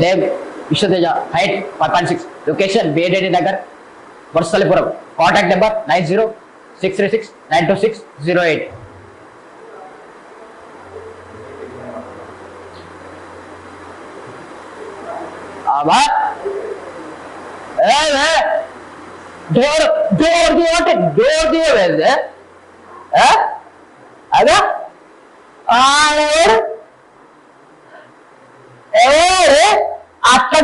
Name Vishwateja height five point six location BEd నగర్ వరుసలిపురం contact number nine zero six three six nine two six zero eight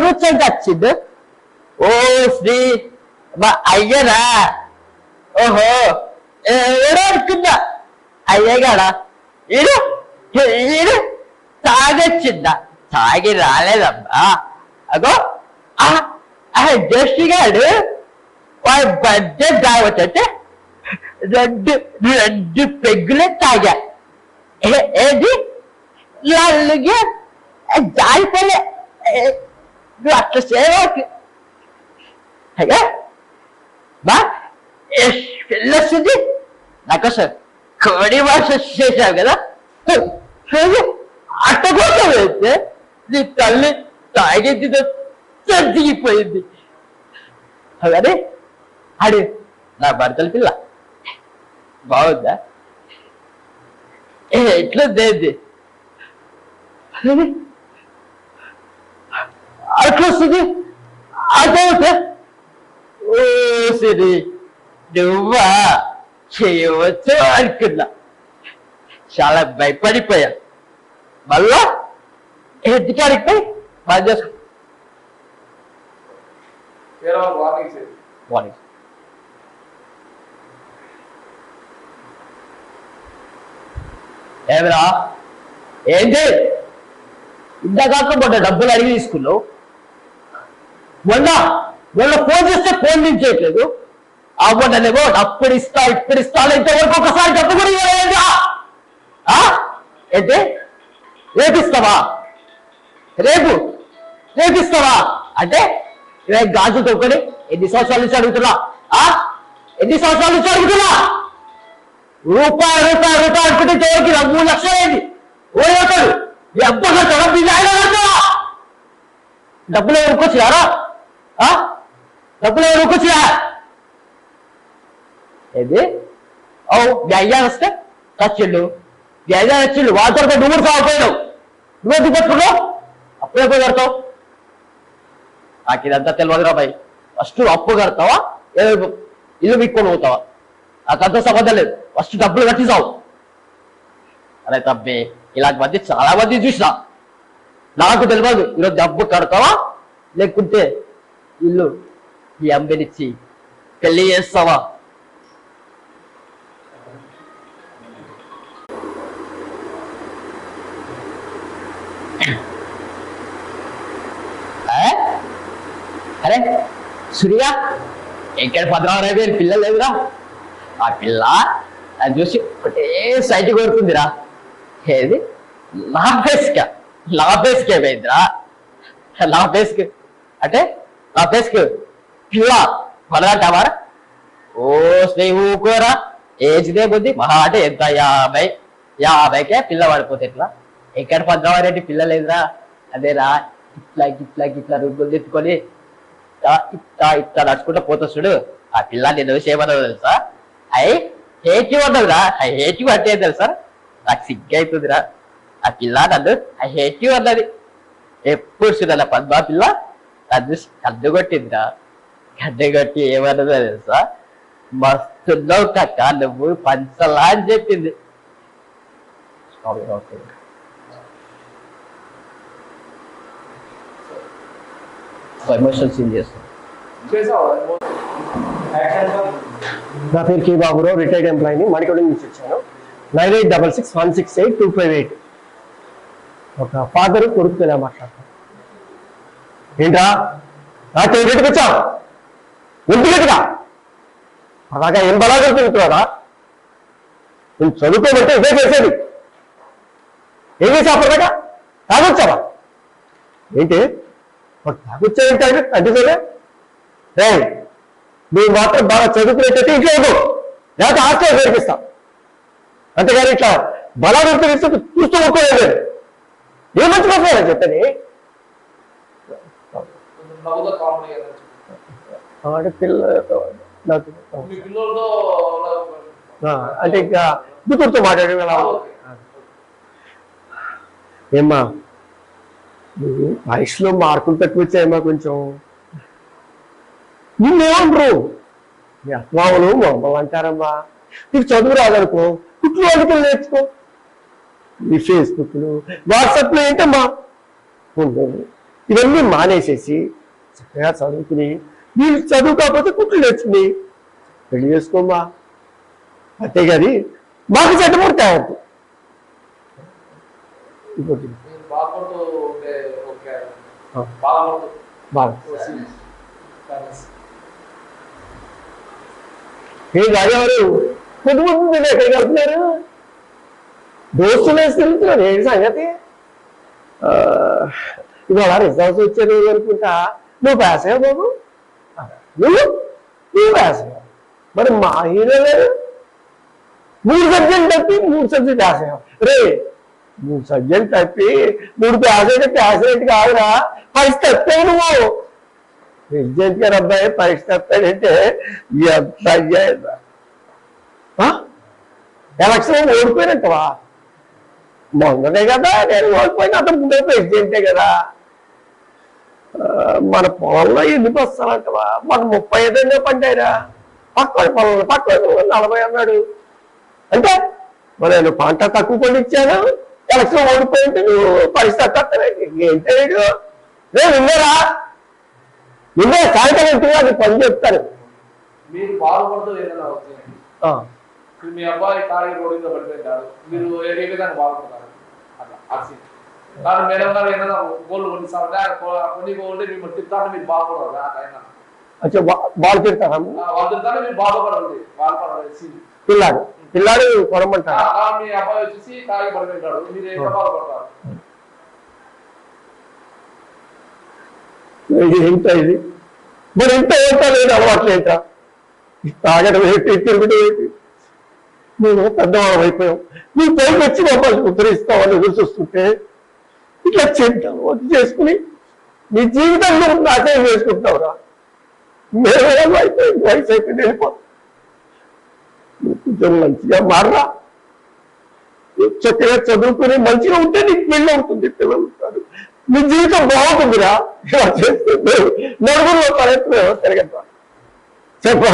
ರೂಟ್ಸೈಡ್ ಓ ಶ್ರೀ ಬಾ ಅಯ್ಯರ ಓಹೋ എവിടെ എടുക്കുന്ന അയ്യകട ഇരു ഇരു സാഗച്ചിണ്ട സാഗിരാലയമ്മ അപ്പോ ആ ജഷികാട് ബഡ്ജറ്റ് രണ്ട് രണ്ട് പെഗ്ഗിലെ താഴെ ഏത് നൽകിയ ജായ്പോലെ నువ్వు అట్లా చేయకు అయ్యా బా వెళ్ళొస్తుంది నాకు సార్ కోడి భాష చేశావు కదా అట్ట కోసం వెళ్తే నీ తల్లి తాగేది తగ్గిపోయింది అదే అడి నా భర్తల పిల్ల బాగుందా ఎట్లా దేది అట్లా వస్తుంది అదే ఓ సిరి నువ్వా చేయవచ్చు అనుకున్నా చాలా భయపడిపోయా మళ్ళా ఎత్తికాడికి పోయి బాగా చేసుకో వార్నింగ్ ఏమిరా ఏంటి ఇంతకాక మొన్న డబ్బులు అడిగి తీసుకున్నావు మొన్న మొన్న ఫోన్ చేస్తే ఫోన్ దించేయట్లేదు ఆ మొన్ననేమో అప్పుడు ఇస్తా ఇప్పుడు ఇస్తా అంటే ఇంతవరకు ఒకసారి డబ్బు కూడా ఇవ్వలేదా? ఆ? ఏంటి? రేపిస్తావా? రేపు? రేపిస్తావా? అంటే రేపు గాజు తొక్కడి ఎన్ని సంవత్సరాల నుంచి అడుగుతున్నా? ఆ? ఎన్ని సంవత్సరాల నుంచి అడుగుతున్నా? రూపాయి రూపాయి రూపాయి అనుకుంటే చివరికి నా మూడు లక్షలు ఏంటి ఓడవుతాడు ఎప్పుడు డబ్బులు ఎవరుకొచ్చినారా డబ్బులు ఎవరుకొచ్చినా ఏది? ఓ మీ అయ్యా వస్తే చచ్చిండు మీ అయ్యా వచ్చిండు వాళ్ళతో నువ్వు కూడా సాగిపోయినావు నువ్వు ఎందుకు పెట్టుకున్నావు అప్పుడే పోయి కడతావు. నాకు ఇదంతా తెలియదురా రాబాయ్. ఫస్ట్ అప్పు కడతావా? ఏదో ఇల్లు మీక్కొని పోతావా? నాకంతా సంబంధం లేదు. ఫస్ట్ డబ్బులు కట్టిస్తావు అరే తబ్బే ఇలాంటి మధ్య చాలా మంది చూసిన. నాకు తెలియదు ఈరోజు డబ్బు కడతావా? లేకుంటే ఇల్లు ఈ అమ్మనిచ్చి పెళ్ళి చేస్తావా? అరే సూర్య ఎక్కడ పద్మనాభ గారి పిల్ల లేదురా ఆ పిల్ల అది చూసి ఒకటే సైట్ కొడుతుందిరా ఏది? నా బేస్క నా బేస్క్ పోయిందిరా నా బేస్క్ అంటే నా బేస్క్ పిల్ల కొనగంటావారా ఓ స్నేహూకోరా ఏజ్దే బుద్ధి. మహా అంటే ఎంత? యాభై. యాభైకే పిల్ల పడిపోతే ఎట్లా? ఎక్కడ పద్మావరెడ్డి పిల్ల లేదురా అదేరా ఇట్లా ఇట్లా ఇట్లా రుగ్గులు తెచ్చుకొని ఇట్లా ఇట్లా ఇట్లా నడుచుకుంటూ పోతా ఆ పిల్ల నేను చేయమన్నా తెలుసా? అయ్యి హేటి ఉన్నదిరా ఆ హేటి అంటే ఏం తెలుసా? నాకు సిగ్గైతుందిరా. అవుతుందిరా ఆ పిల్ల నన్ను ఆ హేటి ఉన్నది ఎప్పుడు చూడాల పద్మా పిల్ల? నన్ను కన్ను కొట్టిందిరా. కన్ను కొట్టి ఏమన్నదో తెలుసా? మస్తున్నావు కక్క నువ్వు పంచలా అని చెప్పింది. నా పేరు కే బాబురావు రిటైర్డ్ ఎంప్లాయీని మణికొండ నుంచి వచ్చాను. Nine eight double six one six eight two five eight. ఒక ఫాదర్ కొడుకు ఇలా మాట్లాడతాను ఏంట్రా? రాత్రి ఇంటికి వచ్చావు? ఇంటికిగా అలాగా ఏం బలా జరుగుతుంటున్నారా నేను చదువుకోమంటే ఇదే చేసేది. ఏం చేసావు అప్పటిదాకా? తాగొచ్చావా? ఏంటి? తాగొచ్చావేంటి అంటే సరే. రే నువ్వు మాత్రం బాగా చదువుకునేటట్టు ఇంట్లో ఉండవు లేకపోతే హాస్టల్ చేర్పిస్తా. అంతేగాని ఇట్లా బలాదృష్టి చూస్తూ ఊరుకోలేదు. ఏ మంచి మాట్లాడారు చెప్పని? నవ్వుతో కామెడీ మీ పిల్లలతో అంటే ఇంకా కూతురుతో మాట్లాడే ఆ, ఓకే. ఏమ్మా నువ్వు పరీక్షలో మార్కులు తక్కువ వచ్చాయమ్మా కొంచెం. నిన్నేమంటారు? మీ అత్మావులు మమ్మల్ని అంటారమ్మా. నీకు చదువు రాదనుకో కుట్లు వండుకలు నేర్చుకో. ఈ ఫేస్బుక్లు వాట్సాప్లు ఏంటమ్మా? ఉండవు. ఇవన్నీ మానేసేసి చక్కగా చదువుకుని. నీకు చదువు కాకపోతే కుట్లు నేర్చుకుని పెళ్ళి చేసుకోమ్మా. అంతే కానీ మాకు చెడ్డపడి తేవద్దు. ఇంకోటి. మీరు రాజావారు మీరు ఎక్కడికి వెళ్తున్నారు? దోస్తులు వేసి తిరుగుతున్నారు. ఏంటి సంగతి? ఇవాళ రిజల్ట్స్ వచ్చే రోజు అనుకుంటా. నువ్వు పాస్ అయ్యావు బాబు నువ్వు నువ్వు పాస్ అయ్యావు మరి మా హీరో లేరు మూడు సబ్జెక్ట్ తప్పి మూడు సబ్జెక్ట్ పాస్ అయ్యావు రే మూడు సబ్జెక్ట్ తప్పి మూడు పాస్ అయితే పాస్ అయితే కాదురా పరీక్ష తప్పావు నువ్వు ప్రెసిడెంట్ గారు అబ్బాయి పరీక్ష తప్పాడంటే ఈ అబ్బాయి ఎలక్షన్ ఓడిపోయినట్టువా మొన్ననే కదా నేను ఓడిపోయిన అతను ముందే ప్రెసిడెంటే కదా ఆ, మన పొలంలో ఎన్ని బస్తాలంటవా మన ముప్పై ఐదు పండాయిరా. పక్క పొలంలో పక్క నలభై అన్నాడు. అంటే మరి నేను పంట తక్కువ పండించాను? ఎలక్షన్ ఓడిపోయింటే నువ్వు పరీక్ష తప్పలేదు ఏంటే వీడు? రే విన్నారా? నిన్నే సాయంత్రం ఇంటిగా అది పని చెప్తారు. మీరు బాధపడుతూ ఏదైనా అవుతుంది ఆ, ఇప్పుడు మీ అబ్బాయి ఖాళీ రోడ్డు మీద పడిపోయింటాడు మీరు ఏ ఏ విధంగా బాధపడతారు అట్లా అసి కానీ మేడం గారు ఏదైనా గోల్డ్ కొనిస్తారంటే ఆయన కో- కొన్ని గోల్డ్ మిమ్మల్ని తిట్టాలని మీరు బాధపడరు ఆ టైం వాళ్ళు తిట్టాలని మీరు బాధపడండి బాధపడాలి పిల్లాడు పిల్లాడు మీ అబ్బాయి వచ్చేసి ఖాళీ పడిపోయింటాడు మీరు ఎంత బాధపడతారు ఇది ఇంత ఇది మరి ఇంత ఏంటో లేదు అలవాట్లు ఏంటా ఈ తాగడం ఏంటి తిరుగుడు ఏంటి మేము పెద్దవాళ్ళం అయిపోయాం నీ పైకి వచ్చి మమ్మల్ని ఉత్తరిస్తామని ఎదురు చూస్తుంటే ఇట్లా చెంటాం వచ్చి చేసుకుని నీ జీవితంలో నాశనం చేసుకుంటున్నావురా మేమేమో అయిపోయి వయసు అయిపోయింది వెళ్ళిపోతాం కొంచెం మంచిగా మారరా. చక్కగా చదువుకుని మంచిగా ఉంటే నీకు పెళ్ళి అవుతుంది పిల్లలు ఉంటారు. నీ జీవితం బాగుంటుందిరా. ఇలా చేస్తే నలుగురు తలెత్తు తిరగద్దా చెప్ప.